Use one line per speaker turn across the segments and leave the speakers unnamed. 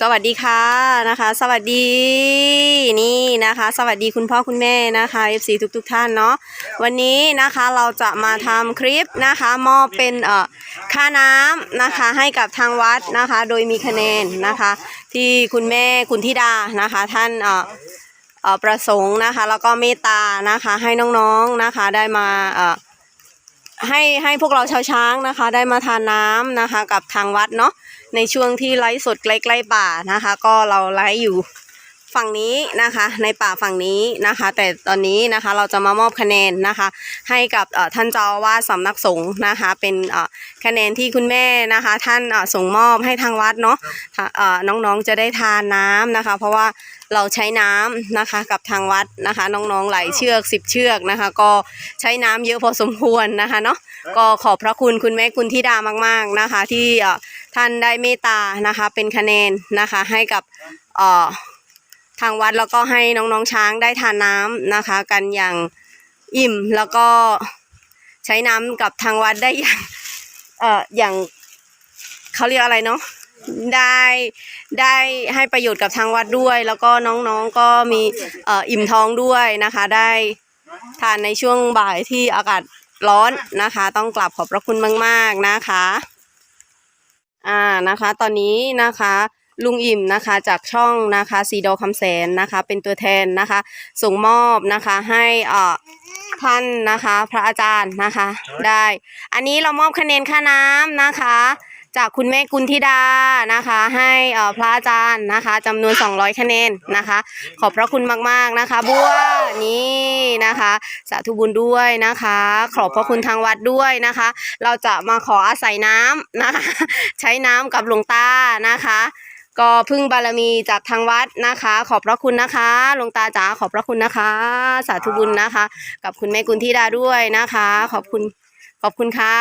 สวัสดีค่ะนะคะ สวัสดีนี่นะคะ สวัสดีคุณพ่อคุณแม่นะคะ FC ทุกทุกๆท่านเนาะวันนี้นะคะเราจะมาทำคลิปนะคะมอบเป็นเอ่อค่าน้ำนะคะให้กับทางวัดนะคะ โดยมีคะแนนนะคะ ที่คุณแม่คุณธิดานะคะ ท่านเอ่อประสงค์นะคะ แล้วก็เมตตานะคะให้น้องๆนะคะได้มาเอ่อ ให้ให้พวกเราชาวช้างนะคะ ได้มาทานน้ำนะคะ กับทางวัดเนาะในช่วงที่ไลฟ์สดใกล้ๆป่านะคะ ก็เราไลฟ์อยู่ ฝั่งนี้นะคะในป่าฝั่งนี้นะคะ แต่ตอนนี้นะคะเราจะมามอบคะแนนนะคะ ให้กับเอ่อท่านเจ้าอาวาสสำนักสงฆ์นะคะ เป็นเอ่อคะแนนที่คุณแม่นะคะ ท่านเอ่อส่งมอบให้ทางวัดเนาะค่ะเอ่อน้องๆจะได้ทานน้ำนะคะ เพราะว่าเราใช้น้ำนะคะกับทางวัดนะคะ น้องๆไหลายเชือกสิบเชือกนะคะ ก็ใช้น้ำเยอะพอสมควรนะคะเนาะก็ขอบพระคุณคุณแม่คุณธิดามาก ๆนะคะ ที่เอ่อท่านได้เมตตานะคะ เป็นคะแนนนะคะให้กับเอ่อ ทางวัดแล้วก็ให้น้องๆช้างได้ทานน้ำนะคะ กันอย่างอิ่มแล้วก็ใช้น้ำกับทางวัดได้อย่างเอ่ออย่างเขาเรียกอะไรเนาะได้ได้ให้ประโยชน์กับทางวัดด้วย แล้วก็น้องๆก็มีเอ่ออิ่มท้องด้วยนะคะ ได้ทานในช่วงบ่ายที่อากาศร้อนนะคะ ต้องกลับขอบพระคุณมาก ๆนะคะ อ่านะคะ ตอนนี้นะคะ ลุงอิ่มนะคะจากช่องนะคะซีดอคำแสนนะคะเป็นตัวแทนนะคะส่งมอบนะคะให้เอ่อท่านนะคะ พระอาจารย์นะคะ ได้ อันนี้เรามอบคะแนนค่าน้ำนะคะ จากคุณแม่กุลธิดานะคะ ให้เอ่อพระอาจารย์นะคะจำนวน 200 คะแนนนะคะ ขอบพระคุณมากๆนะคะบัวนี่นะคะ สาธุบุญด้วยนะคะ ขอบพระคุณทางวัดด้วยนะคะ เราจะมาขออาศัยน้ำนะคะ ใช้น้ำกับหลวงตานะคะ ก็พึ่งบารมีจากทางวัดนะคะ ขอบพระคุณนะคะหลวงตาจ๋าขอบพระคุณนะคะ สาธุบุญนะคะ กับคุณแม่กุลธิดาด้วยนะคะ ขอบคุณขอบคุณค่ะ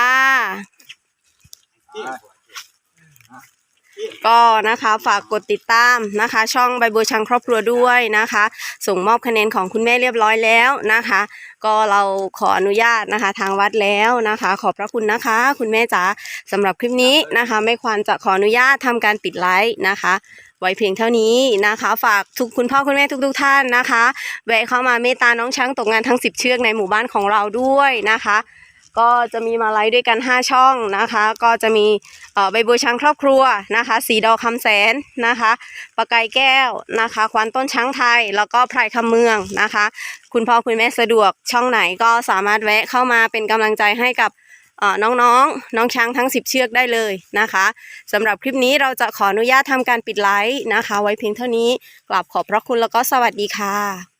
ก็นะคะฝากกดติดตามนะคะ ช่องใบบัวชังครอบครัวด้วยนะคะ ส่งมอบคะแนนของคุณแม่เรียบร้อยแล้วนะคะ ก็เราขออนุญาตนะคะ ทางวัดแล้วนะคะ ขอบพระคุณนะคะ คุณแม่จ๋าสำหรับคลิปนี้นะคะไม่ควรจะขออนุญาตทำการปิดไลฟ์นะคะไว้เพียงเท่านี้นะคะ ฝากทุกคุณพ่อคุณแม่ทุกๆทท่านนะคะแวะเข้ามาเมตตาน้องช้างตกงานทั้ง 10 เชือกในหมู่บ้านของเราด้วยนะคะ ก็จะมีมาไลฟ์ด้วยกัน 5 ช่องนะคะ ก็จะมีใบบัวช้างครอบครัวนะคะ สีดอกคำแสนนะคะปากไก่แก้วนะคะ ควานต้นช้างไทย แล้วก็ไพรคำเมืองนะคะ คุณพ่อคุณแม่สะดวกช่องไหนก็สามารถแวะเข้ามาเป็นกำลังใจให้กับน้องๆน้องช้างทั้ง 10 เชือกได้เลยนะคะสำหรับคลิปนี้เราจะขออนุญาตทำการปิดไลฟ์นะคะ ไว้เพียงเท่านี้กราบขอบพระคุณแล้วก็สวัสดีค่ะ